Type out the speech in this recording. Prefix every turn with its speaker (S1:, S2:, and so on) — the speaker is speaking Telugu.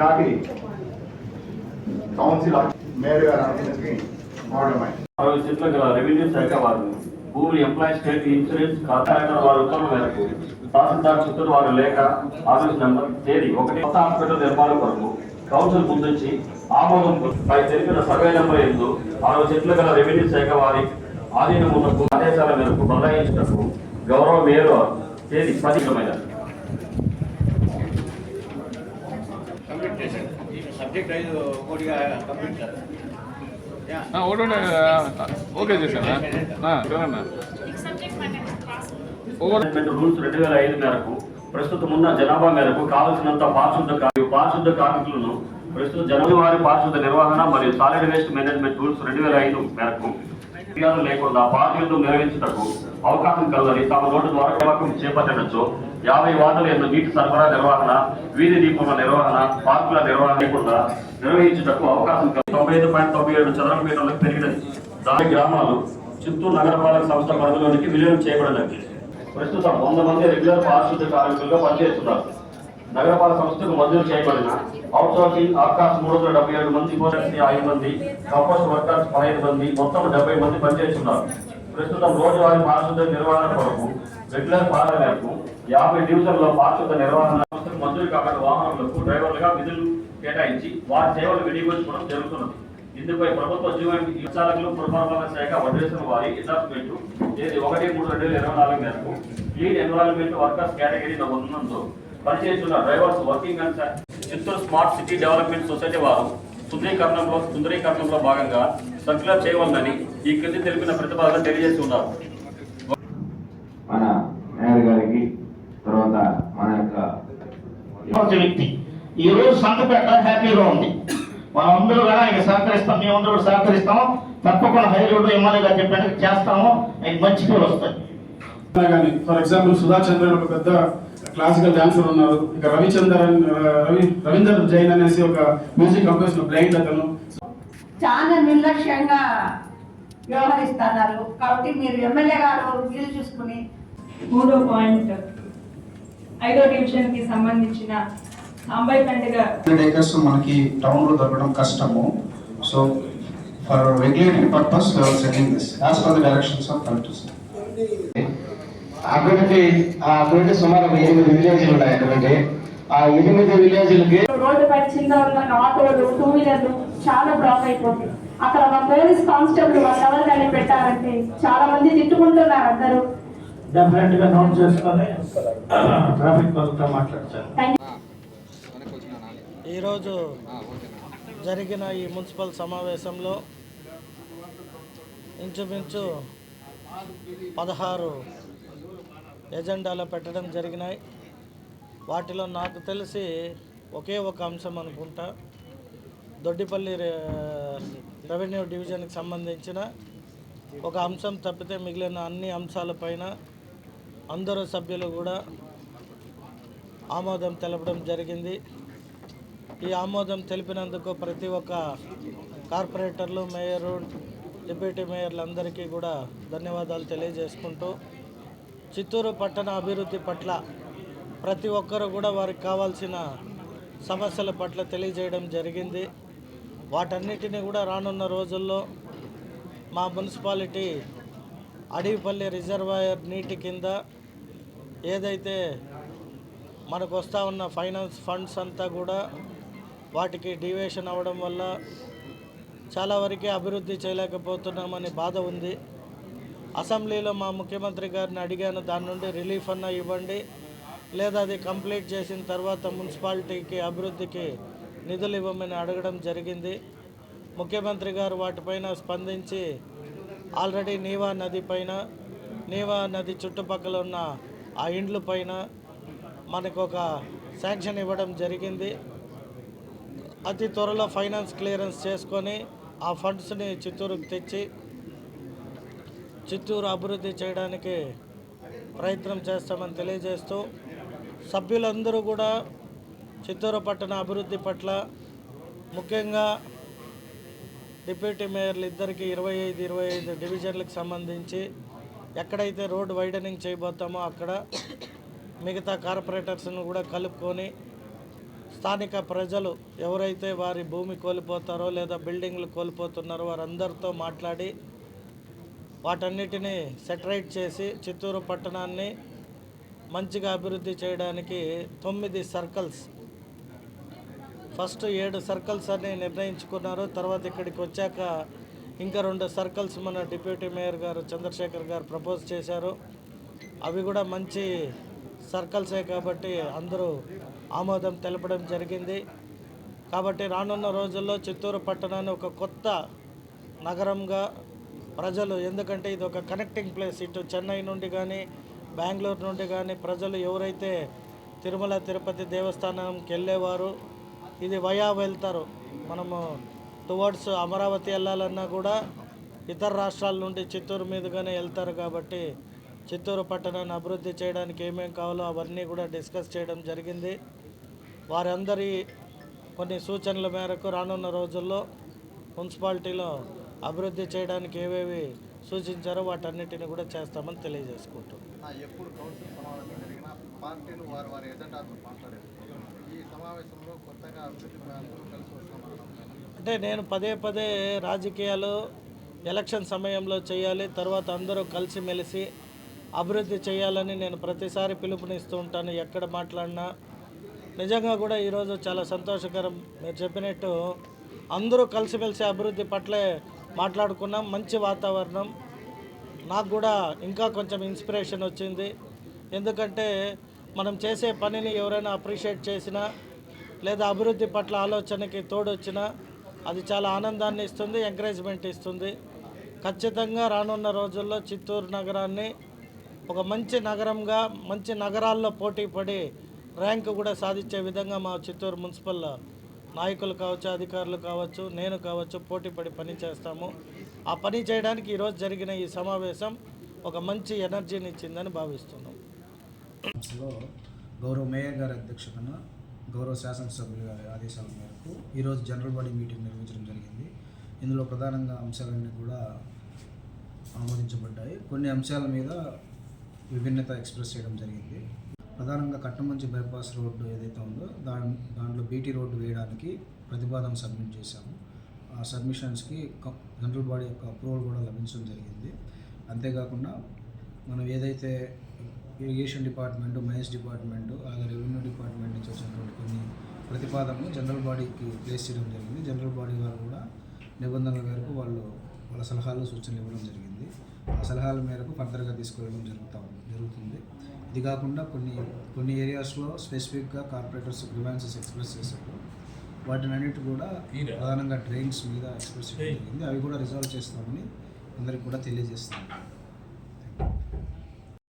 S1: ఈనాటి కౌన్సిల్ మేయర్ గారు అనుకున్నది అవడమై
S2: అరవై సీట్ల గల రెవెన్యూ శాఖ వారు భూమి ఎంప్లాయీ స్టేట్ ఇన్సూరెన్స్ కార్పొరేటర్ వారి ఉత్తర్వుల మేరకు తహసీల్దార్ చిత్తూరు వారి లేఖ ఆఫీస్ నెంబర్ తేదీ ఒకటి కొత్త హాస్పిటల్ నిర్మాణం కొరకు కౌన్సిల్ ముందుంచి ఆమోదం పై తెలిపిన సర్వే నెంబర్ ఎందు అరవై సీట్ల గల రెవెన్యూ శాఖ వారి ఆధీనమునకు ఆదేశాల మేరకు బదలాయించుటకు గౌరవ మేయర్ తేదీ పదికమైనది
S3: కంప్లీట్ చేశాను ఐదు కంప్లీట్.
S4: ఒకటి ఓకే చేశానా
S2: రూల్స్ రెండు వేల ఐదు మేరకు ప్రస్తుతం ఉన్న జనాభా మేరకు కావలసినంత పారిశుద్ధ పారిశుద్ధ కార్మికులను ప్రస్తుత జనవారి పారిశుద్ధ నిర్వహణ మరియు సాలిడ్ వేస్ట్ మేనేజ్మెంట్ రూల్స్ రెండు వేల ఐదు మేరకు లేకుండా బాధ్యతలు నిర్వహించుటకు అవకాశం కలదని తమ నోటు ద్వారా నియామకం చేపట్టవచ్చు యాభై వాటల ఎన్న నీటి సరఫరా నిర్వహణ వీధి దీపముల నిర్వహణ పార్కుల నిర్వహణ లేకుండా నిర్వహించుటకు అవకాశం కలదు తొంభై ఐదు పాయింట్ తొంభై ఏడు చదరపు మీటర్లకు పెరిగినది. దాని గ్రామాలు చిత్తూరు నగరపాలక సంస్థ పరిధిలోనికి విలీనం చేయబడినది ప్రస్తుతం వంద మంది రెగ్యులర్ పారిశుద్ధ కార్మికులుగా పనిచేస్తున్నారు. నగరపాలక సంస్థకు మంజూరు చేయబడిన అవుట్ సోర్సింగ్ ఆకాశ్ మూడు వందల డెబ్బై ఏడు మంది పోలీసు ఐదు మంది కంపోస్ట్ వర్కర్స్ పదహైదు మంది మొత్తం డెబ్బై మంది పనిచేస్తున్నారు. ప్రస్తుతం రోజువారీ పారిశుద్ధ నిర్వహణ కొరకు రెగ్యులర్ పాలన మేరకు యాభై డివిజన్లో పారిశుద్ధ నిర్వహణ మంజూరు కాబట్టి వాహనాలకు డ్రైవర్లుగా విధులు కేటాయించి వారి సేవలు వినియోగించుకోవడం జరుగుతున్నది. ఇందుపై ప్రభుత్వ జీవన విచారకులు పురపాలన శాఖ వడ్డేసిన వారి ఎండార్స్మెంట్ తేదీ ఒకటి మూడు రెండు వేల ఇరవై నాలుగు మేరకు క్లీన్ ఎన్విరాన్మెంట్ వర్కర్స్ కేటగిరీలో ఉన్నందుకు పనిచేస్తున్న drivers working and Chittoor smart city development society వారు సుందరీకరణంలో సుందరీకరణంలో భాగంగా సర్క్యులర్ చేయవలనని ఈ క్రింది తెలిపిన ప్రతిపాదన తెలియజేసి ఉన్నారు
S5: మన మేయర్ గారికి తర్వాత మన యొక్క
S6: వ్యక్తి ఈ రోజు సంతపేట హ్యాపీగా ఉంది. మనం అందరూ కూడా ఆయన సహకరిస్తాం మేమందరూ కూడా సహకరిస్తాము. తప్పకుండా హై రోడ్డు ఎమ్మెల్యే గారు చెప్పినట్టు చేస్తాము. ఆయనకి మంచి పేరు వస్తాయి
S7: ఫర్ ఎగ్జాంపుల్ సుధా చంద్రన్ ఒక పెద్ద క్లాసికల్ డాన్సర్ ఉన్నారు. ఇక రవిచంద్రన్ రవి రవీందర్ జైన్ అనేసి ఒక మ్యూజిక్ కంపోజిషన్ బ్లైండ్ అతను.
S8: చాలా నిర్లక్ష్యంగా వ్యవహరిస్తున్నారు. కాబట్టి మీరు ఎమ్మెల్యే గారు వీలు చూసుకుని
S9: మూడో పాయింట్. ఐదో డివిజన్కి సంబంధించిన సాంబాయి పండుగ
S10: ఏకర్స్ మనకి టౌన్లో దొరకడం కష్టము. So for regulatory purpose setting this as per the directions of collectors
S6: ఆ అభివృద్ధి సుమారు ఎనిమిది విలేజ్లు ఉన్నాయి. అటువంటి ఆ ఎనిమిది విలేజ్లకి
S9: రోడ్డు పై చిన్న ఉన్న ఆటోలు టూ వీలర్లు చాలా బ్లాక్ అయిపోతుంది అక్కడ ఒక పోలీస్ కానిస్టేబుల్ వన్ అవర్ కానీ పెట్టారంటే చాలా మంది తిట్టుకుంటున్నారు అందరూ.
S6: డెఫినెట్గా నోట్ చేసుకొని ట్రాఫిక్ వాళ్ళతో మాట్లాడతాను
S11: ఈరోజు జరిగిన ఈ మున్సిపల్ సమావేశంలో ఇంచుమించు పదహారు ఎజెండాలో పెట్టడం జరిగినాయి. వాటిలో నాకు తెలిసి ఒకే ఒక అంశం అనుకుంటా. దొడ్డిపల్లి రెవెన్యూ డివిజన్కి సంబంధించిన ఒక అంశం తప్పితే మిగిలిన అన్ని అంశాలపైన అందరూ సభ్యులు కూడా ఆమోదం తెలపడం జరిగింది. ఈ ఆమోదం తెలిపినందుకు ప్రతి ఒక్క కార్పొరేటర్లు మేయరు డిప్యూటీ మేయర్లందరికీ కూడా ధన్యవాదాలు తెలియజేసుకుంటూ చిత్తూరు పట్టణ అభివృద్ధి పట్ల ప్రతి ఒక్కరూ కూడా వారికి కావాల్సిన సమస్యల పట్ల తెలియజేయడం జరిగింది. వాటన్నిటిని కూడా రానున్న రోజుల్లో మా మున్సిపాలిటీ అడవిపల్లి రిజర్వాయర్ నీటి కింద ఏదైతే మనకు వస్తూ ఉన్న ఫైనాన్స్ ఫండ్స్ అంతా కూడా వాటికి డివేషన్ అవ్వడం వల్ల చాలా వరకే అభివృద్ధి చేయలేకపోతున్నామని బాధ ఉంది. అసెంబ్లీలో మా ముఖ్యమంత్రి గారిని అడిగాను దాని నుండి రిలీఫ్ అన్న ఇవ్వండి. లేదా అది కంప్లీట్ చేసిన తర్వాత మున్సిపాలిటీకి అభివృద్ధికి నిధులు ఇవ్వమని అడగడం జరిగింది. ముఖ్యమంత్రి గారు వాటిపైన స్పందించి ఆల్రెడీ నీవా నది పైన నీవా నది చుట్టుపక్కల ఉన్న ఆ ఇండ్ల పైన మనకు ఒక శాంక్షన్ ఇవ్వడం జరిగింది. అతి త్వరలో ఫైనాన్స్ క్లియరెన్స్ చేసుకొని ఆ ఫండ్స్ని చిత్తూరుకు తెచ్చి చిత్తూరు అభివృద్ధి చేయడానికి ప్రయత్నం చేస్తామని తెలియజేస్తూ సభ్యులందరూ కూడా చిత్తూరు పట్టణ అభివృద్ధి పట్ల ముఖ్యంగా డిప్యూటీ మేయర్లు ఇద్దరికి ఇరవై ఐదు ఇరవై ఐదు డివిజన్లకు సంబంధించి ఎక్కడైతే రోడ్ వైడనింగ్ చేయబోతామో అక్కడ మిగతా కార్పొరేటర్స్ను కూడా కలుపుకొని స్థానిక ప్రజలు ఎవరైతే వారి భూమి కోల్పోతారో లేదా బిల్డింగ్లు కోల్పోతున్నారో వారందరితో మాట్లాడి వాటన్నిటిని సెటరైట్ చేసి చిత్తూరు పట్టణాన్ని మంచిగా అభివృద్ధి చేయడానికి తొమ్మిది సర్కిల్స్. ఫస్ట్ ఏడు సర్కిల్స్ అని నిర్ణయించుకున్నారు. తర్వాత ఇక్కడికి వచ్చాక ఇంకా రెండు సర్కిల్స్ మన డిప్యూటీ మేయర్ గారు చంద్రశేఖర్ గారు ప్రపోజ్ చేశారు. అవి కూడా మంచి సర్కిల్సే కాబట్టి అందరూ ఆమోదం తెలపడం జరిగింది. కాబట్టి రానున్న రోజుల్లో చిత్తూరు పట్టణాన్ని ఒక కొత్త నగరంగా ప్రజలు ఎందుకంటే ఇది ఒక కనెక్టింగ్ ప్లేస్ ఇటు చెన్నై నుండి కానీ బెంగళూరు నుండి కానీ ప్రజలు ఎవరైతే తిరుమల తిరుపతి దేవస్థానంకి వెళ్ళేవారు ఇది వయా వెళ్తారు. మనము టువర్డ్స్ అమరావతి వెళ్ళాలన్నా కూడా ఇతర రాష్ట్రాల నుండి చిత్తూరు మీదుగానే వెళ్తారు కాబట్టి చిత్తూరు పట్టణాన్ని అభివృద్ధి చేయడానికి ఏమేమి కావాలో అవన్నీ కూడా డిస్కస్ చేయడం జరిగింది. వారందరి కొన్ని సూచనల మేరకు రానున్న రోజుల్లో మున్సిపాలిటీలో అభివృద్ధి చేయడానికి ఏవేవి సూచించారో వాటన్నిటిని కూడా చేస్తామని తెలియజేసుకుంటున్నాం.
S3: ఎప్పుడు కౌన్సిల్ సమావేశం జరిగినా పార్టీలు వారి వారి ఎజెండాతో మాట్లాడారు ఈ సమావేశంలో కొత్తగా అభివృద్ధి అందరూ కలిసి వస్తున్నారు
S11: అంటే నేను పదే పదే రాజకీయాలు ఎలక్షన్ సమయంలో చేయాలి తర్వాత అందరూ కలిసిమెలిసి అభివృద్ధి చేయాలని నేను ప్రతిసారి పిలుపునిస్తూ ఉంటాను. ఎక్కడ మాట్లాడినా నిజంగా కూడా ఈరోజు చాలా సంతోషకరం. మీరు చెప్పినట్టు అందరూ కలిసిమెలిసి అభివృద్ధి పట్లే మాట్లాడుకున్నాం మంచి వాతావరణం. నాకు కూడా ఇంకా కొంచెం ఇన్స్పిరేషన్ వచ్చింది. ఎందుకంటే మనం చేసే పనిని ఎవరైనా అప్రిషియేట్ చేసినా లేదా అభివృద్ధి పట్ల ఆలోచనకి తోడొచ్చినా అది చాలా ఆనందాన్ని ఇస్తుంది ఎంకరేజ్మెంట్ ఇస్తుంది. ఖచ్చితంగా రానున్న రోజుల్లో చిత్తూరు నగరాన్ని ఒక మంచి నగరంగా మంచి నగరాల్లో పోటీ పడి ర్యాంకు కూడా సాధించే విధంగా మా చిత్తూరు మున్సిపల్ నాయకులు కావచ్చు అధికారులు కావచ్చు నేను కావచ్చు పోటీపడి పని చేస్తాము. ఆ పని చేయడానికి ఈరోజు జరిగిన ఈ సమావేశం ఒక మంచి ఎనర్జీని ఇచ్చిందని భావిస్తున్నాం
S10: గౌరవ మేయర్ గారి అధ్యక్షతన గౌరవ శాసనసభ్యుల గారి ఆదేశాల మేరకు ఈరోజు జనరల్ బాడీ మీటింగ్ నిర్వహించడం జరిగింది. ఇందులో ప్రధానంగా అంశాలన్నీ కూడా ఆమోదించబడ్డాయి. కొన్ని అంశాల మీద విభిన్నత ఎక్స్ప్రెస్ చేయడం జరిగింది. ప్రధానంగా కట్టమంచి బైపాస్ రోడ్డు ఏదైతే ఉందో దాని దాంట్లో బీటీ రోడ్డు వేయడానికి ప్రతిపాదన సబ్మిట్ చేశాము. ఆ సబ్మిషన్స్కి జనరల్ బాడీ యొక్క అప్రూవల్ కూడా లభించడం జరిగింది. అంతేకాకుండా మనం ఏదైతే ఇరిగేషన్ డిపార్ట్మెంట్ మైన్స్ డిపార్ట్మెంట్ అలాగే రెవెన్యూ డిపార్ట్మెంట్ నుంచి వచ్చినటువంటి కొన్ని ప్రతిపాదనలు జనరల్ బాడీకి ప్లేస్ చేయడం జరిగింది. జనరల్ బాడీ వారు కూడా నిబంధనల మేరకు వాళ్ళు వాళ్ళ సలహాలు సూచనలు ఇవ్వడం జరిగింది. సలహాల మేరకు ఫర్దర్గా తీసుకెళ్ళడం జరుగుతా జరుగుతుంది. ఇది కాకుండా కొన్ని కొన్ని ఏరియాస్లో స్పెసిఫిక్గా కార్పొరేటర్స్ గ్రివాన్సెస్ ఎక్స్ప్రెస్ చేశారు. వాటిని అన్నిటి కూడా ప్రధానంగా డ్రైన్స్ మీద ఎక్స్ప్రెస్ చేయడం జరిగింది. అవి కూడా రిజాల్వ్ చేస్తామని అందరికి కూడా తెలియజేస్తాను